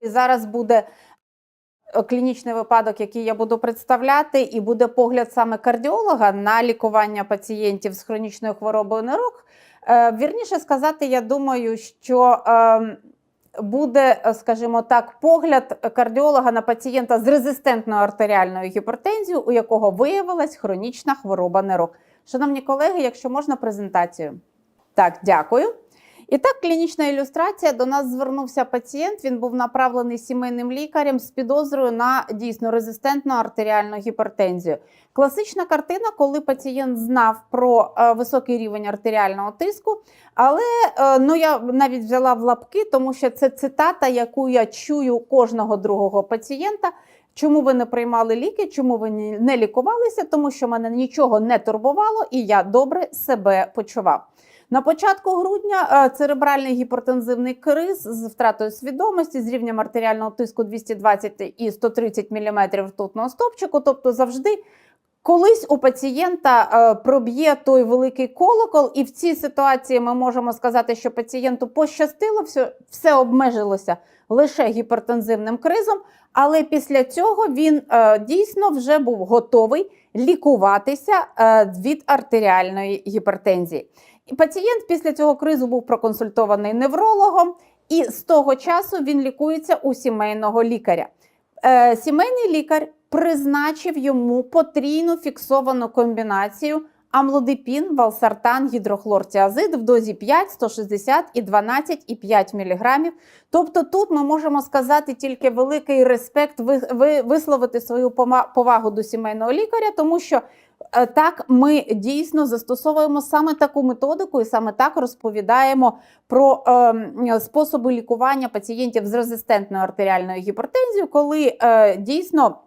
І зараз буде е, клінічний випадок, який я буду представляти, і буде погляд саме кардіолога на лікування пацієнтів з хронічною хворобою нирок. Е, Вірніше сказати, я думаю, що е, буде, скажімо так, погляд кардіолога на пацієнта з резистентною артеріальною гіпертензією, у якого виявилась хронічна хвороба нирок. Шановні колеги, якщо можна презентацію. Так, дякую. І так, клінічна ілюстрація. До нас звернувся пацієнт. Він був направлений сімейним лікарем з підозрою на дійсно резистентну артеріальну гіпертензію. Класична картина, коли пацієнт знав про е, високий рівень артеріального тиску, але е, ну я навіть взяла в лапки, тому що це цитата, яку я чую кожного другого пацієнта. Чому ви не приймали ліки? Чому ви не лікувалися? Тому що мене нічого не турбувало, і я добре себе почував. На початку грудня е, церебральний гіпертензивний криз з втратою свідомості з рівнем артеріального тиску 220 і 130 мм ртутного стопчику. Тобто завжди колись у пацієнта е, проб'є той великий колокол, і в цій ситуації ми можемо сказати, що пацієнту пощастило, все, все обмежилося лише гіпертензивним кризом. Але після цього він е, дійсно вже був готовий лікуватися від артеріальної гіпертензії. І пацієнт після цього кризу був проконсультований неврологом, і з того часу він лікується у сімейного лікаря. Е, сімейний лікар призначив йому потрійну фіксовану комбінацію амлодипін, валсартан, гідрохлортіазид в дозі 5, 160 і 12,5 мг. Тобто тут ми можемо сказати тільки великий респект, ви, ви, висловити свою повагу до сімейного лікаря, тому що Е, Так, ми дійсно застосовуємо саме таку методику і саме так розповідаємо про е, способи лікування пацієнтів з резистентною артеріальною гіпертензією, коли е, дійсно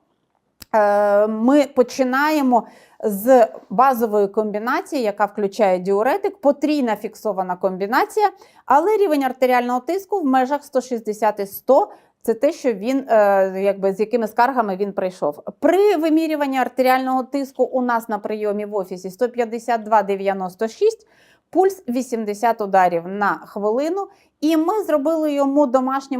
ми починаємо з базової комбінації, яка включає діуретик, потрійна фіксована комбінація, але рівень артеріального тиску в межах 160 і 100 це те, що він е, якби з якими скаргами він прийшов. При вимірюванні артеріального тиску у нас на прийомі в офісі 152,96, пульс 80 ударів на хвилину. І ми зробили йому домашнє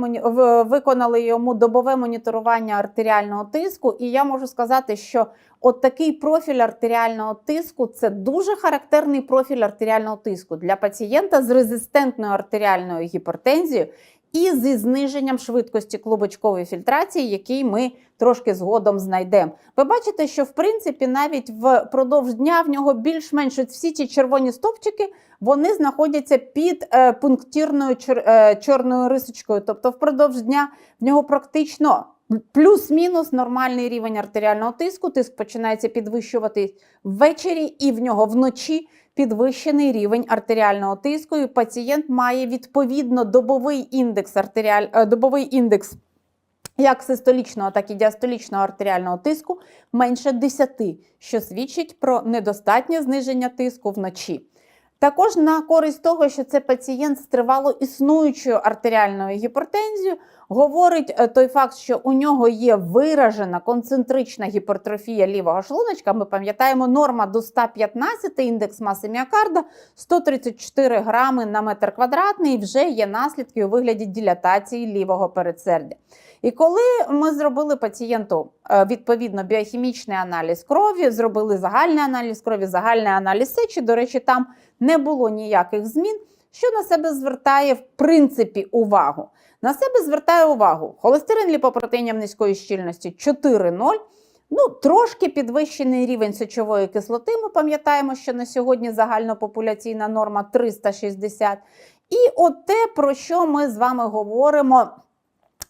виконали йому добове моніторування артеріального тиску. І я можу сказати, що от такий профіль артеріального тиску це дуже характерний профіль артеріального тиску для пацієнта з резистентною артеріальною гіпертензією і зі зниженням швидкості клубочкової фільтрації, який ми трошки згодом знайдемо. Ви бачите, що в принципі навіть впродовж дня в нього більш-менш всі ці червоні стовпчики вони знаходяться під е, пунктирною чор, е, чорною рисочкою. Тобто, впродовж дня в нього практично плюс-мінус нормальний рівень артеріального тиску. Тиск починається підвищувати ввечері, і в нього вночі підвищений рівень артеріального тиску. І пацієнт має відповідно добовий індекс артеріаль... е, добовий індекс. Як систолічного, так і діастолічного артеріального тиску менше 10, що свідчить про недостатнє зниження тиску вночі. Також на користь того, що це пацієнт з тривало існуючою артеріальною гіпертензією, говорить е, той факт, що у нього є виражена концентрична гіпертрофія лівого шлуночка. Ми пам'ятаємо, норма до 115 індекс маси міокарда 134 грами на метр квадратний. Вже є наслідки у вигляді дилатації лівого передсердя. І коли ми зробили пацієнту е, відповідно біохімічний аналіз крові, зробили загальний аналіз крові, загальний аналіз сечі, до речі, там не було ніяких змін, що на себе звертає в принципі увагу. На себе звертає увагу холестерин ліпопротеїнів низької щільності 4,0. Ну, трошки підвищений рівень сечової кислоти. Ми пам'ятаємо, що на сьогодні загальнопопуляційна норма 360. І от те, про що ми з вами говоримо,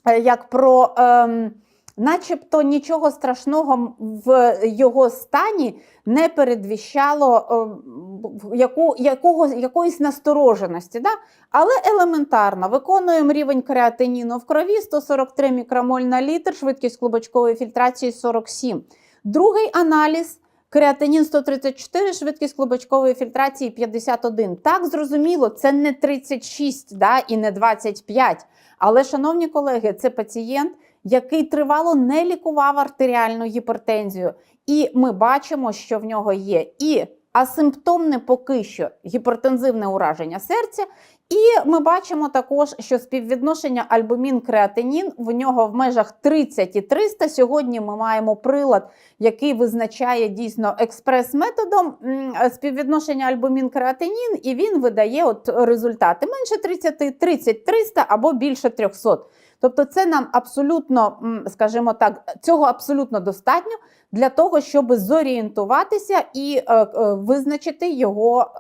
е, як про ем, начебто нічого страшного в його стані не передвіщало ем, яку, якого, якоїсь настороженості. Да? Але елементарно виконуємо рівень креатиніну в крові 143 мікромоль на літр, швидкість клубочкової фільтрації 47. Другий аналіз. Креатинін 134, швидкість клубочкової фільтрації 51. Так, зрозуміло, це не 36 да, і не 25. Але, шановні колеги, це пацієнт, який тривало не лікував артеріальну гіпертензію. І ми бачимо, що в нього є і асимптомне поки що гіпертензивне ураження серця. І ми бачимо також, що співвідношення альбумін-креатинін в нього в межах 30 і 300. Сьогодні ми маємо прилад, який визначає дійсно експрес-методом співвідношення альбумін-креатинін, і він видає от результати менше 30, 30, 300 або більше 300. Тобто, це нам абсолютно, скажімо так, цього абсолютно достатньо для того, щоб зорієнтуватися і е, е, визначити його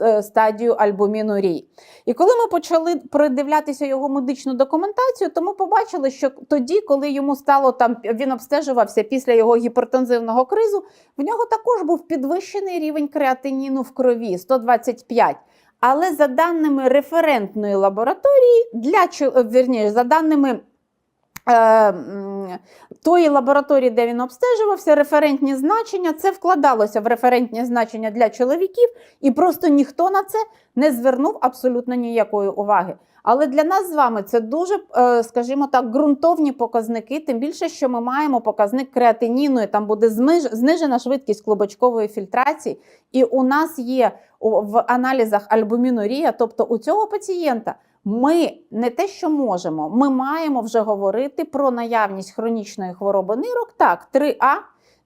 е, стадію альбумінурії. І коли ми почали придивлятися його медичну документацію, то ми побачили, що тоді, коли йому стало там, він обстежувався після його гіпертензивного кризу, в нього також був підвищений рівень креатиніну в крові 125. Але за даними референтної лабораторії, для вірніше, за даними тої лабораторії, де він обстежувався, референтні значення, це вкладалося в референтні значення для чоловіків, і просто ніхто на це не звернув абсолютно ніякої уваги. Але для нас з вами це дуже, е, скажімо так, ґрунтовні показники, тим більше, що ми маємо показник креатиніну, і там буде знижена швидкість клубочкової фільтрації. І у нас є в аналізах альбумінурія, тобто у цього пацієнта ми не те, що можемо, ми маємо вже говорити про наявність хронічної хвороби нирок. Так, 3А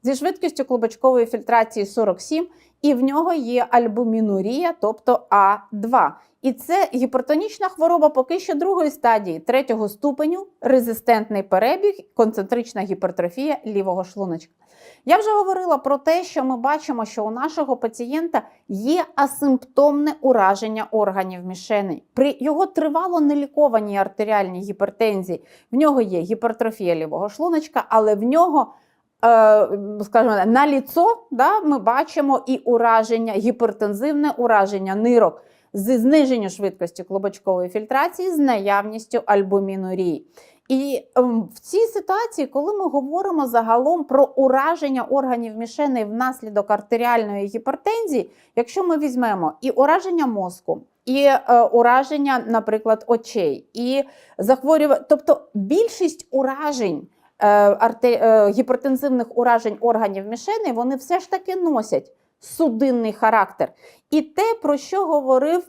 зі швидкістю клубочкової фільтрації 47, і в нього є альбумінурія, тобто А2. І це гіпертонічна хвороба поки що другої стадії, третього ступеню, резистентний перебіг, концентрична гіпертрофія лівого шлуночка. Я вже говорила про те, що ми бачимо, що у нашого пацієнта є асимптомне ураження органів мішеней. При його тривало нелікованій артеріальній гіпертензії в нього є гіпертрофія лівого шлуночка, але в нього скажімо, на ліцо да, ми бачимо і ураження, гіпертензивне ураження нирок зі зниженням швидкості клубочкової фільтрації з наявністю альбумінурії. І ем, в цій ситуації, коли ми говоримо загалом про ураження органів мішеней внаслідок артеріальної гіпертензії, якщо ми візьмемо і ураження мозку, і е, ураження, наприклад, очей, і захворювання, тобто більшість уражень. Е, е, Гіпертензивних уражень органів мішеней вони все ж таки носять судинний характер. І те, про що говорив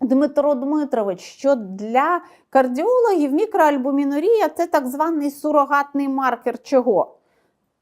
Дмитро Дмитрович, що для кардіологів мікроальбумінурія це так званий сурогатний маркер чого?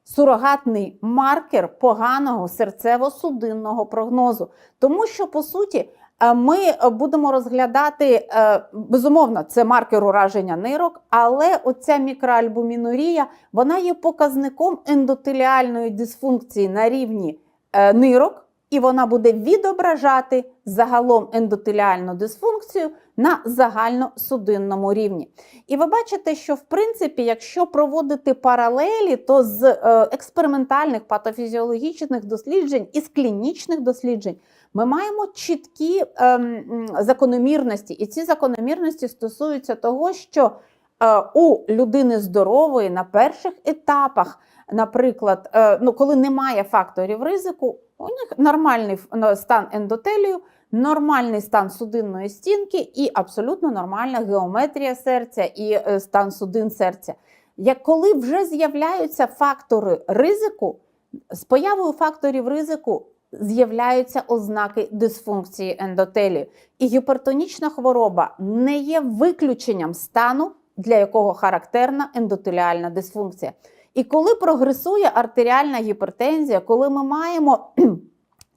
Сурогатний маркер поганого серцево-судинного прогнозу. Тому що, по суті, ми будемо розглядати, е, безумовно, це маркер ураження нирок, але оця мікроальбумінурія вона є показником ендотеліальної дисфункції на рівні е, нирок, і вона буде відображати загалом ендотеліальну дисфункцію на загальносудинному рівні. І ви бачите, що в принципі, якщо проводити паралелі, то з е, експериментальних патофізіологічних досліджень і з клінічних досліджень ми маємо чіткі ем, закономірності, і ці закономірності стосуються того, що е, у людини здорової на перших етапах, наприклад, е, ну, коли немає факторів ризику, у них нормальний стан ендотелію, нормальний стан судинної стінки і абсолютно нормальна геометрія серця і е, стан судин серця. Як коли вже з'являються фактори ризику, з появою факторів ризику з'являються ознаки дисфункції ендотелію. І гіпертонічна хвороба не є виключенням стану, для якого характерна ендотеліальна дисфункція. І коли прогресує артеріальна гіпертензія, коли ми маємо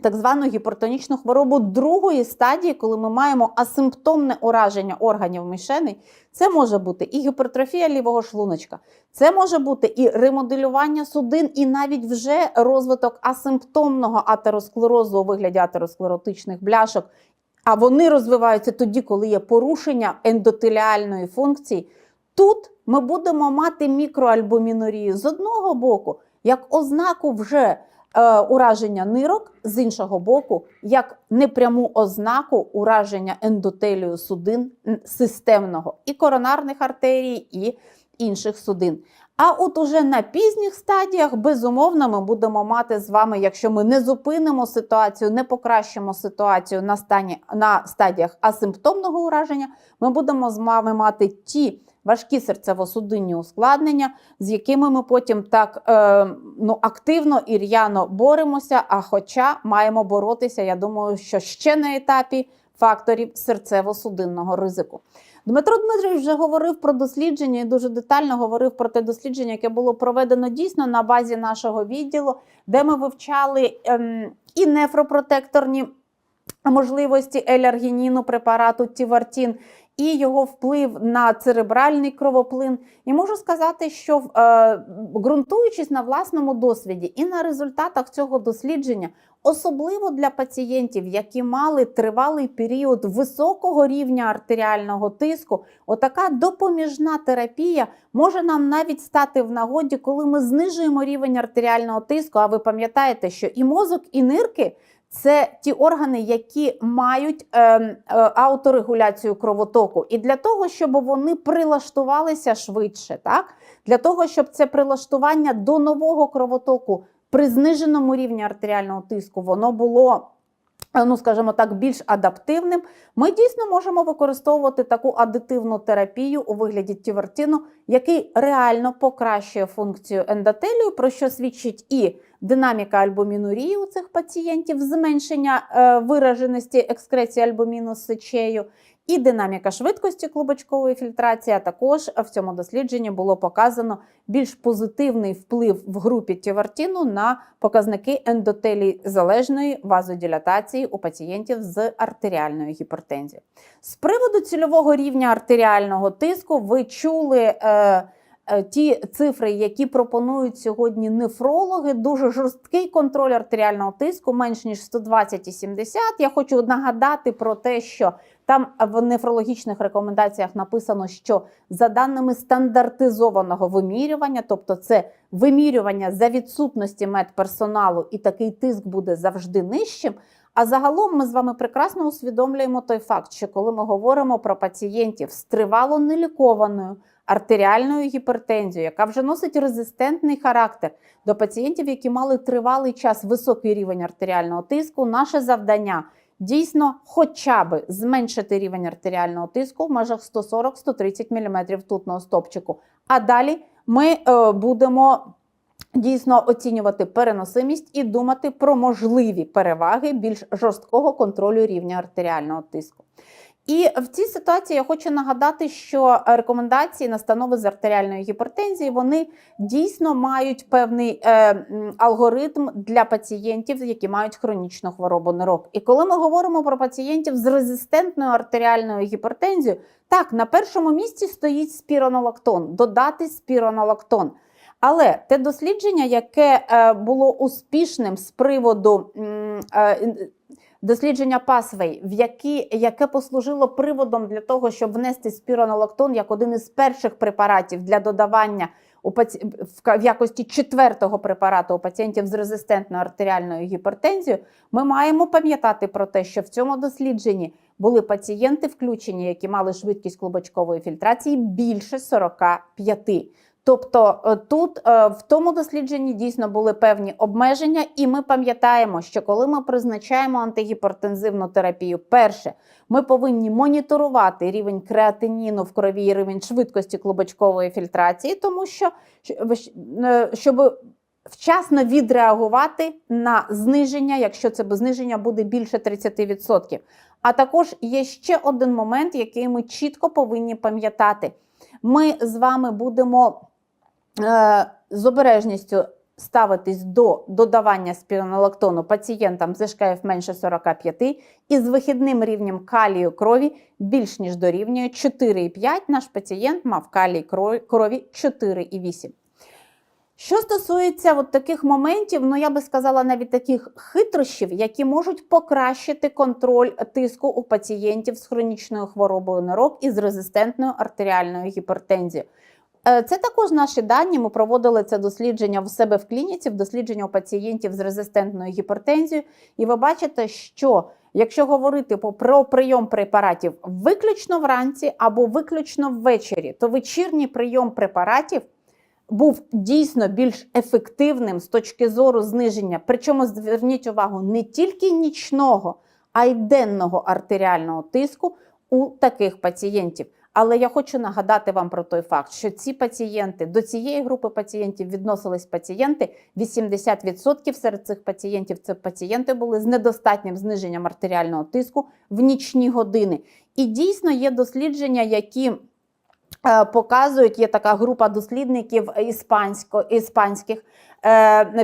так звану гіпертонічну хворобу другої стадії, коли ми маємо асимптомне ураження органів мішеней, це може бути і гіпертрофія лівого шлуночка, це може бути і ремоделювання судин, і навіть вже розвиток асимптомного атеросклерозу у вигляді атеросклеротичних бляшок. А вони розвиваються тоді, коли є порушення ендотеліальної функції. Тут ми будемо мати мікроальбумінурію з одного боку, як ознаку вже ураження нирок, з іншого боку, як непряму ознаку ураження ендотелію судин системного і коронарних артерій, і інших судин. А от уже на пізніх стадіях, безумовно, ми будемо мати з вами, якщо ми не зупинимо ситуацію, не покращимо ситуацію на, стані, на стадіях асимптомного ураження, ми будемо з вами мати ті важкі серцево-судинні ускладнення, з якими ми потім так е, ну, активно і р'яно боремося. А хоча маємо боротися, я думаю, що ще на етапі факторів серцево-судинного ризику. Дмитро Дмитрович вже говорив про дослідження і дуже детально говорив про те дослідження, яке було проведено дійсно на базі нашого відділу, де ми вивчали ем, і нефропротекторні можливості еляргініну препарату Тівартін. І його вплив на церебральний кровоплин. І можу сказати, що е, ґрунтуючись на власному досвіді і на результатах цього дослідження, особливо для пацієнтів, які мали тривалий період високого рівня артеріального тиску, отака допоміжна терапія може нам навіть стати в нагоді, коли ми знижуємо рівень артеріального тиску. А ви пам'ятаєте, що і мозок, і нирки. Це ті органи, які мають е, е, авторегуляцію кровотоку, і для того, щоб вони прилаштувалися швидше, так для того, щоб це прилаштування до нового кровотоку при зниженому рівні артеріального тиску, воно було. Ну, скажімо так, більш адаптивним, ми дійсно можемо використовувати таку адитивну терапію у вигляді тівертину, який реально покращує функцію ендотелію, про що свідчить і динаміка альбумінурії у цих пацієнтів, зменшення е, вираженості екскреції альбуміну з сечею, і динаміка швидкості клубочкової фільтрації. А також в цьому дослідженні було показано більш позитивний вплив в групі тівартіну на показники ендотелії залежної вазодилатації у пацієнтів з артеріальною гіпертензією. З приводу цільового рівня артеріального тиску ви чули. Е, Ті цифри, які пропонують сьогодні нефрологи, дуже жорсткий контроль артеріального тиску, менш ніж 120,70. Я хочу нагадати про те, що там в нефрологічних рекомендаціях написано, що за даними стандартизованого вимірювання, тобто це вимірювання за відсутності медперсоналу, і такий тиск буде завжди нижчим. А загалом ми з вами прекрасно усвідомлюємо той факт, що коли ми говоримо про пацієнтів з тривало нелікованою артеріальною гіпертензією, яка вже носить резистентний характер до пацієнтів, які мали тривалий час високий рівень артеріального тиску, наше завдання дійсно хоча б зменшити рівень артеріального тиску в межах 140-130 мм ртутного стопчику. А далі ми е, будемо дійсно оцінювати переносимість і думати про можливі переваги більш жорсткого контролю рівня артеріального тиску. І в цій ситуації я хочу нагадати, що рекомендації настанови з артеріальної гіпертензії вони дійсно мають певний е, алгоритм для пацієнтів, які мають хронічну хворобу нирок. І коли ми говоримо про пацієнтів з резистентною артеріальною гіпертензією, так на першому місці стоїть спіронолактон, додати спіронолактон. Але те дослідження, яке е, було успішним з приводу е, дослідження Pathway, в які, яке послужило приводом для того, щоб внести спіронолактон як один із перших препаратів для додавання у паці... в якості четвертого препарату у пацієнтів з резистентною артеріальною гіпертензією, ми маємо пам'ятати про те, що в цьому дослідженні були пацієнти включені, які мали швидкість клубочкової фільтрації більше 45. Тобто е, тут е, в тому дослідженні дійсно були певні обмеження, і ми пам'ятаємо, що коли ми призначаємо антигіпертензивну терапію, перше, ми повинні моніторувати рівень креатиніну в крові і рівень швидкості клубочкової фільтрації, тому що е, щоб вчасно відреагувати на зниження, якщо це зниження буде більше 30%. А також є ще один момент, який ми чітко повинні пам'ятати. Ми з вами будемо з обережністю ставитись до додавання спіронолактону пацієнтам з ШКФ менше 45 і з вихідним рівнем калію крові більш ніж дорівнює 4,5. Наш пацієнт мав калій крові 4,8. Що стосується от таких моментів, ну я би сказала навіть таких хитрощів, які можуть покращити контроль тиску у пацієнтів з хронічною хворобою нирок і з резистентною артеріальною гіпертензією. Е, це також наші дані. Ми проводили це дослідження в себе в клініці, в дослідження у пацієнтів з резистентною гіпертензією. І ви бачите, що якщо говорити про прийом препаратів виключно вранці або виключно ввечері, то вечірній прийом препаратів був дійсно більш ефективним з точки зору зниження. Причому зверніть увагу не тільки нічного, а й денного артеріального тиску у таких пацієнтів. Але я хочу нагадати вам про той факт, що ці пацієнти до цієї групи пацієнтів відносились пацієнти. 80% серед цих пацієнтів це пацієнти були з недостатнім зниженням артеріального тиску в нічні години. І дійсно є дослідження, які е, показують, є така група дослідників іспансько, іспанських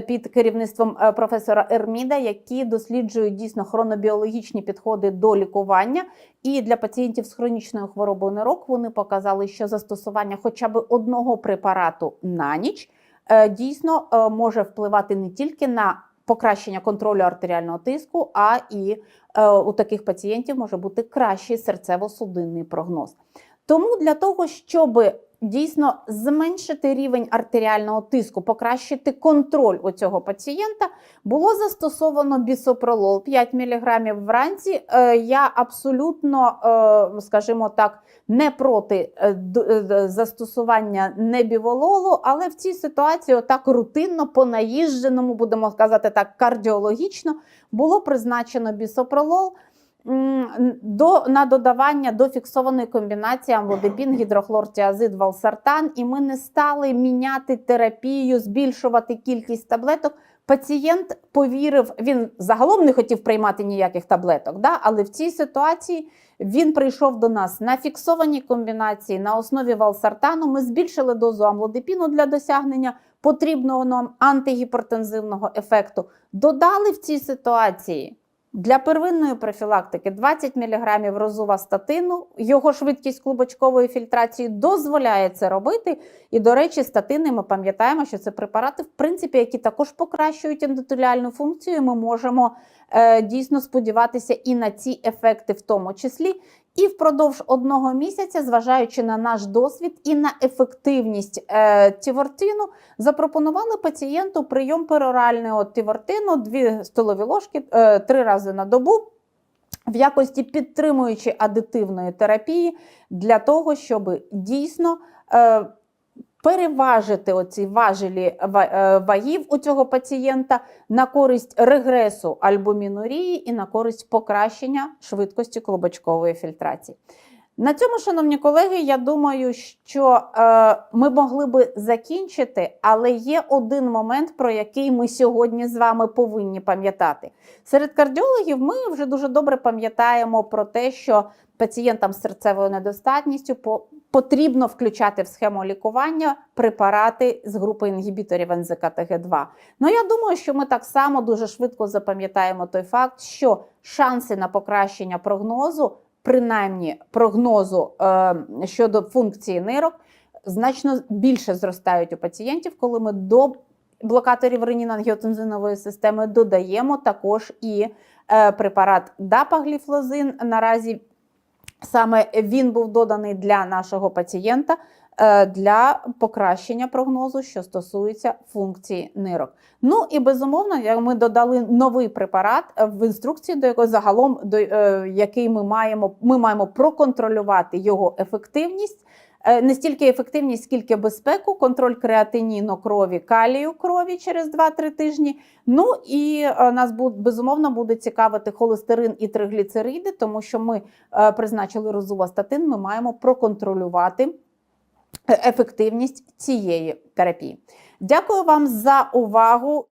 під керівництвом е, професора Ерміда, які досліджують дійсно хронобіологічні підходи до лікування. І для пацієнтів з хронічною хворобою нирок вони показали, що застосування хоча б одного препарату на ніч е, дійсно е, може впливати не тільки на покращення контролю артеріального тиску, а і е, у таких пацієнтів може бути кращий серцево-судинний прогноз. Тому для того, щоб дійсно зменшити рівень артеріального тиску, покращити контроль у цього пацієнта, було застосовано бісопролол 5 мг вранці. Е, Я абсолютно, е, скажімо так, не проти е, застосування небівололу, але в цій ситуації, отак рутинно, по наїждженому, будемо казати так, кардіологічно, було призначено бісопролол до, на додавання до фіксованої комбінації амлодипін, гідрохлортіазид, валсартан, і ми не стали міняти терапію, збільшувати кількість таблеток. Пацієнт повірив, він загалом не хотів приймати ніяких таблеток, да? але в цій ситуації він прийшов до нас на фіксованій комбінації на основі валсартану. Ми збільшили дозу амлодипіну для досягнення потрібного нам антигіпертензивного ефекту. Додали в цій ситуації для первинної профілактики 20 мг розувастатину. Його швидкість клубочкової фільтрації дозволяє це робити. І, до речі, статини ми пам'ятаємо, що це препарати, в принципі, які також покращують ендотеліальну функцію. Ми можемо е, дійсно сподіватися і на ці ефекти, в тому числі. І впродовж одного місяця, зважаючи на наш досвід і на ефективність е, тівортину, запропонували пацієнту прийом перорального тівортину 2 столові ложки е, 3 рази на добу. В якості підтримуючи адитивної терапії для того, щоб дійсно е, переважити оці важелі ва- е, вагів у цього пацієнта на користь регресу альбумінурії і на користь покращення швидкості клубочкової фільтрації. На цьому, шановні колеги, я думаю, що е, ми могли би закінчити, але є один момент, про який ми сьогодні з вами повинні пам'ятати. Серед кардіологів ми вже дуже добре пам'ятаємо про те, що пацієнтам з серцевою недостатністю потрібно включати в схему лікування препарати з групи інгібіторів НЗКТГ2. Ну я думаю, що ми так само дуже швидко запам'ятаємо той факт, що шанси на покращення прогнозу, принаймні прогнозу е, щодо функції нирок, значно більше зростають у пацієнтів, коли ми до блокаторів ренін-ангіотензинової системи додаємо також і е, препарат дапагліфлозин. Наразі саме він був доданий для нашого пацієнта е, для покращення прогнозу, що стосується функції нирок. Ну і безумовно, ми додали новий препарат е, в інструкції, до якого загалом до е, який ми маємо, ми маємо проконтролювати його ефективність. Е, Не стільки ефективність, скільки безпеку, контроль креатиніну крові, калію крові через 2-3 тижні. Ну і е, нас безумовно буде цікавити холестерин і тригліцериди, тому що ми е, призначили розувастатин, ми маємо проконтролювати ефективність цієї терапії. Дякую вам за увагу.